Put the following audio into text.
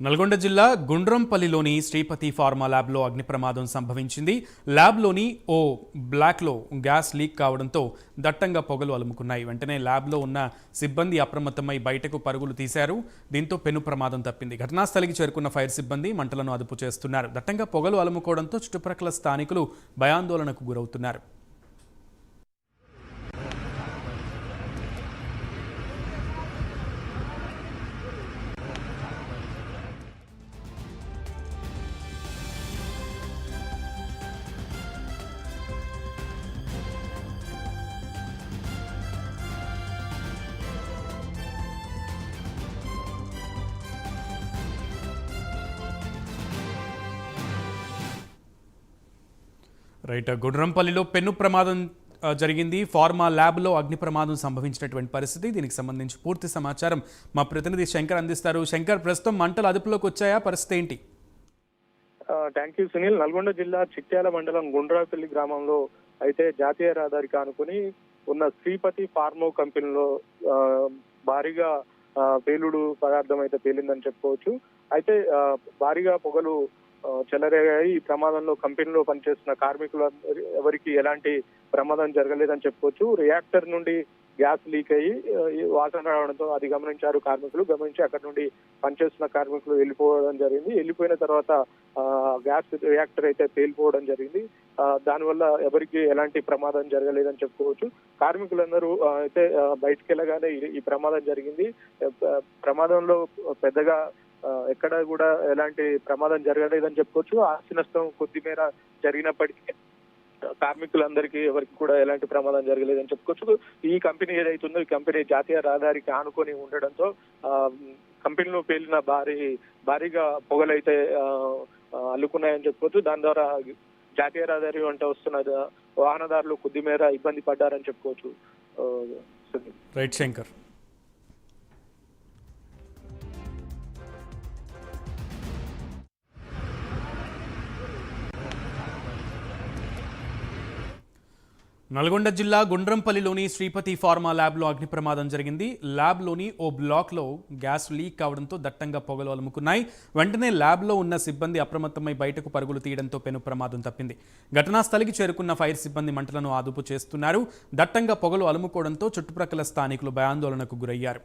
నల్గొండ జిల్లా గుండ్రంపల్లిలోని శ్రీపతి ఫార్మా ల్యాబ్లో అగ్ని ప్రమాదం సంభవించింది. ల్యాబ్లోని ఓ బ్లాక్లో గ్యాస్ లీక్ కావడంతో దట్టంగా పొగలు అలుముకున్నాయి. వెంటనే ల్యాబ్లో ఉన్న సిబ్బంది అప్రమత్తమై బయటకు పరుగులు తీశారు. దీంతో పెను ప్రమాదం తప్పింది. ఘటనాస్థలికి చేరుకున్న ఫైర్ సిబ్బంది మంటలను అదుపు చేస్తున్నారు. దట్టంగా పొగలు అలుముకోవడంతో చుట్టుప్రక్కల స్థానికులు భయాందోళనకు గురవుతున్నారు. రైట్ గుడ్రంపల్లిలో పెన్ను ప్రమాదం జరిగింది. ఫార్మా ల్యాబ్లో అగ్ని ప్రమాదం సంభవించినటువంటి పరిస్థితి. దీనికి సంబంధించి పూర్తి సమాచారం మా ప్రతినిధి శంకర్ అందిస్తారు. శంకర్ ప్రస్తుతం మంటలు అదుపులోకి వచ్చాయా? పరిస్థితి ఏంటి? Thank you Sunil. నల్గొండ జిల్లా చిట్యాల మండలం గుండ్రాపల్లి గ్రామంలో అయితే జాతీయ రహదారికి ఆనుకుని ఉన్న శ్రీపతి ఫార్మో కంపెనీలో భారీగా పేలుడు పదార్థం అయితే పేలిందని చెప్పుకోవచ్చు. అయితే భారీగా పొగలు చెలరేగాయి. ఈ ప్రమాదంలో కంపెనీలో పనిచేస్తున్న కార్మికులు ఎవరికి ఎలాంటి ప్రమాదం జరగలేదని చెప్పుకోవచ్చు. రియాక్టర్ నుండి గ్యాస్ లీక్ అయ్యి వాసన రావడంతో అది గమనించారు కార్మికులు. గమనించి అక్కడ నుండి పనిచేస్తున్న కార్మికులు వెళ్ళిపోవడం జరిగింది. వెళ్ళిపోయిన తర్వాత ఆ, గ్యాస్ రియాక్టర్ అయితే పేలిపోవడం జరిగింది. దానివల్ల ఎవరికి ఎలాంటి ప్రమాదం జరగలేదని చెప్పుకోవచ్చు. కార్మికులందరూ అయితే ఆ, బయటికి వెళ్ళగానే ఈ- ప్రమాదం జరిగింది. ప్రమాదంలో పెద్దగా ఎక్కడ కూడా ఎలాంటి ప్రమాదం జరగలేదని చెప్పుకోవచ్చు. ఆస్తి నష్టం కొద్ది మేర జరిగినప్పటికీ కార్మికులందరికీ ఎవరికి కూడా ఎలాంటి ప్రమాదం జరగలేదని చెప్పుకోవచ్చు. ఈ కంపెనీ ఏదైతుందో ఈ కంపెనీ జాతీయ రహదారికి ఆనుకొని ఉండడంతో కంపెనీలో పేలిన భారీ భారీగా పొగలైతే అల్లుకున్నాయని చెప్పుకోవచ్చు. దాని ద్వారా జాతీయ రహదారి వెంట వస్తున్న వాహనదారులు కొద్ది మేర ఇబ్బంది పడ్డారని చెప్పుకోవచ్చు. రైట్ శంకర్. నల్గొండ జిల్లా గుండ్రంపల్లిలోని శ్రీపతి ఫార్మా ల్యాబ్లో అగ్ని ప్రమాదం జరిగింది. ల్యాబ్లోని ఓ బ్లాక్లో గ్యాస్ లీక్ కావడంతో దట్టంగా పొగలు అలుముకున్నాయి. వెంటనే ల్యాబ్లో ఉన్న సిబ్బంది అప్రమత్తమై బయటకు పరుగులు తీయడంతో పెను ప్రమాదం తప్పింది. ఘటనా స్థలికి చేరుకున్న ఫైర్ సిబ్బంది మంటలను ఆదుపు చేస్తున్నారు. దట్టంగా పొగలు అలుముకోవడంతో చుట్టుప్రక్కల స్థానికులు భయాందోళనకు గురయ్యారు.